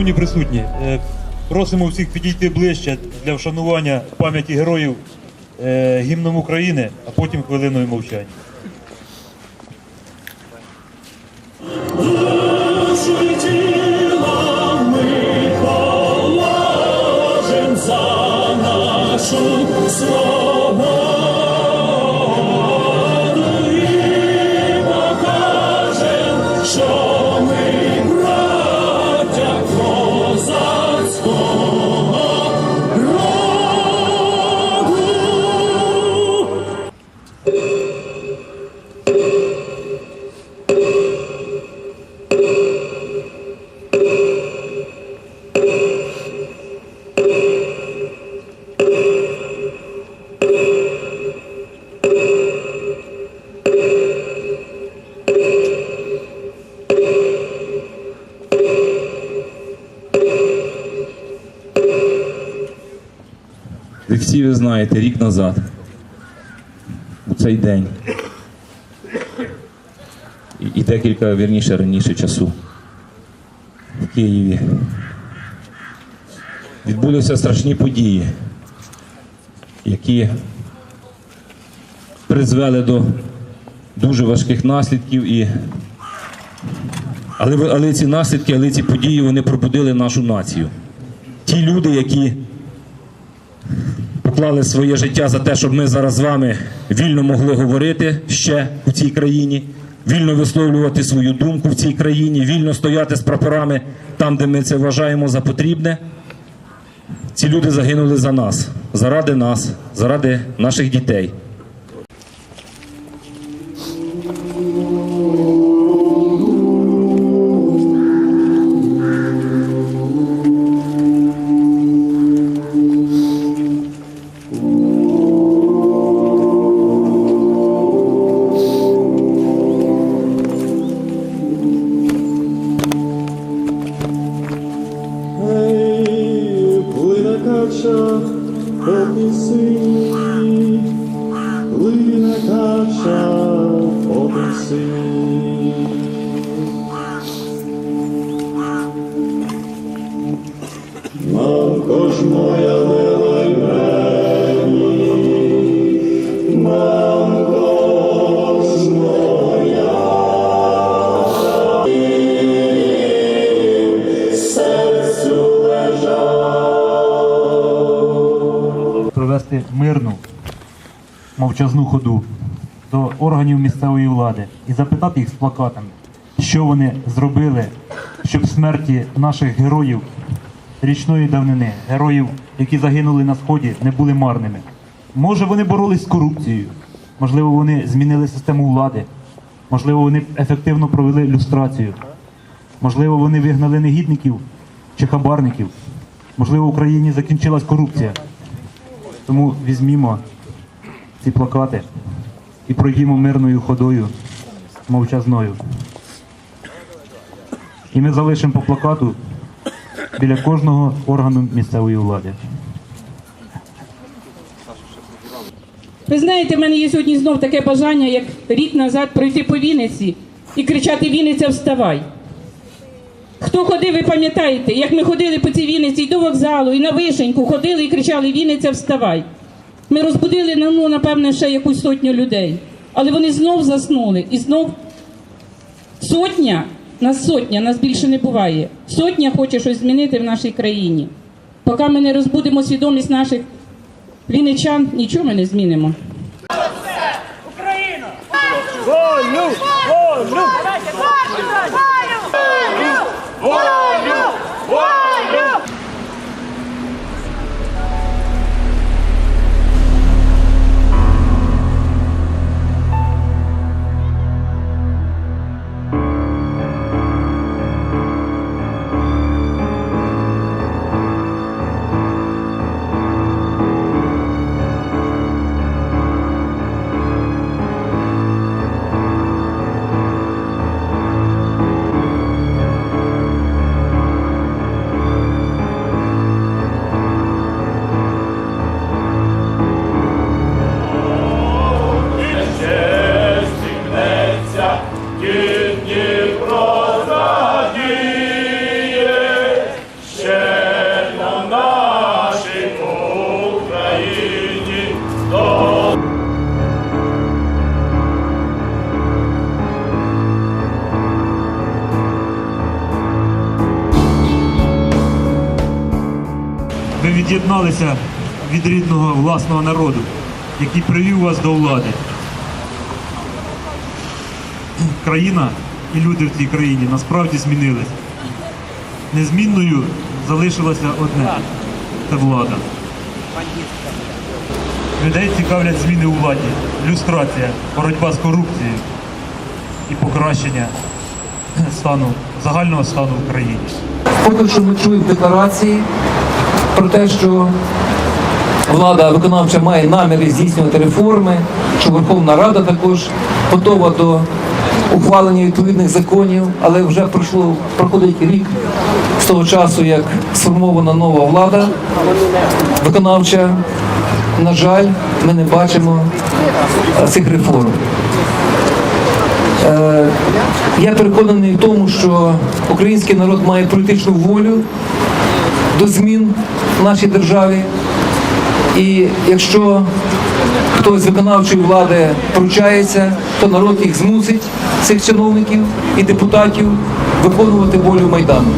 Шановні присутні, е, просимо всіх підійти ближче для вшанування пам'яті героїв е, гімном України, а потім хвилиною мовчання. Як всі ви знаєте, рік назад, у цей день, і, і декілька вірніше раніше часу в Києві відбулися страшні події, які призвели до дуже важких наслідків. І... Але, але ці наслідки, але ці події вони пробудили нашу націю. Ті люди, які поклали своє життя за те, щоб ми зараз з вами вільно могли говорити ще у цій країні, вільно висловлювати свою думку в цій країні, вільно стояти з прапорами там, де ми це вважаємо за потрібне. Ці люди загинули за нас, заради нас, заради наших дітей. Мамко ж моя моя, серцю лежав. провести мирну мовчазну ходу до органів місцевої влади і запитати їх з плакатами, що вони зробили, щоб смерті наших героїв річної давнини, героїв, які загинули на сході, не були марними. Може, вони боролись з корупцією, можливо, вони змінили систему влади, можливо, вони ефективно провели люстрацію, можливо, вони вигнали негідників чи хабарників, можливо, в Україні закінчилась корупція. Тому візьмімо ці плакати і пройдімо мирною ходою мовчазною. І ми залишимо по плакату біля кожного органу місцевої влади. Ви знаєте, в мене є сьогодні знов таке бажання, як рік назад пройти по Вінниці і кричати Вінниця, вставай. Хто ходив, ви пам'ятаєте, як ми ходили по цій Вінниці і до вокзалу, і на вишеньку ходили і кричали Вінниця, вставай. Ми розбудили, ну, напевне, ще якусь сотню людей. Але вони знов заснули. І знов сотня, нас сотня, нас більше не буває. Сотня хоче щось змінити в нашій країні. Поки ми не розбудемо свідомість наших вінничан, нічого ми не змінимо. Волю! Волю! Волю! Волю! Від'єдналися від рідного власного народу, який привів вас до влади. Країна і люди в цій країні насправді змінились. Незмінною залишилося одне це влада. Людей цікавлять зміни у владі, люстрація, боротьба з корупцією і покращення стану, загального стану в країні. Поки що ми чуємо декларації про те, що влада виконавча має наміри здійснювати реформи, що Верховна Рада також готова до ухвалення відповідних законів, але вже пройшло проходить рік з того часу, як сформована нова влада виконавча. На жаль, ми не бачимо е, цих реформ. Е, Я переконаний в тому, що український народ має політичну волю до змін в нашій державі. І якщо хтось з виконавчої влади вручається, то народ їх змусить, цих чиновників і депутатів, виконувати волю Майдану.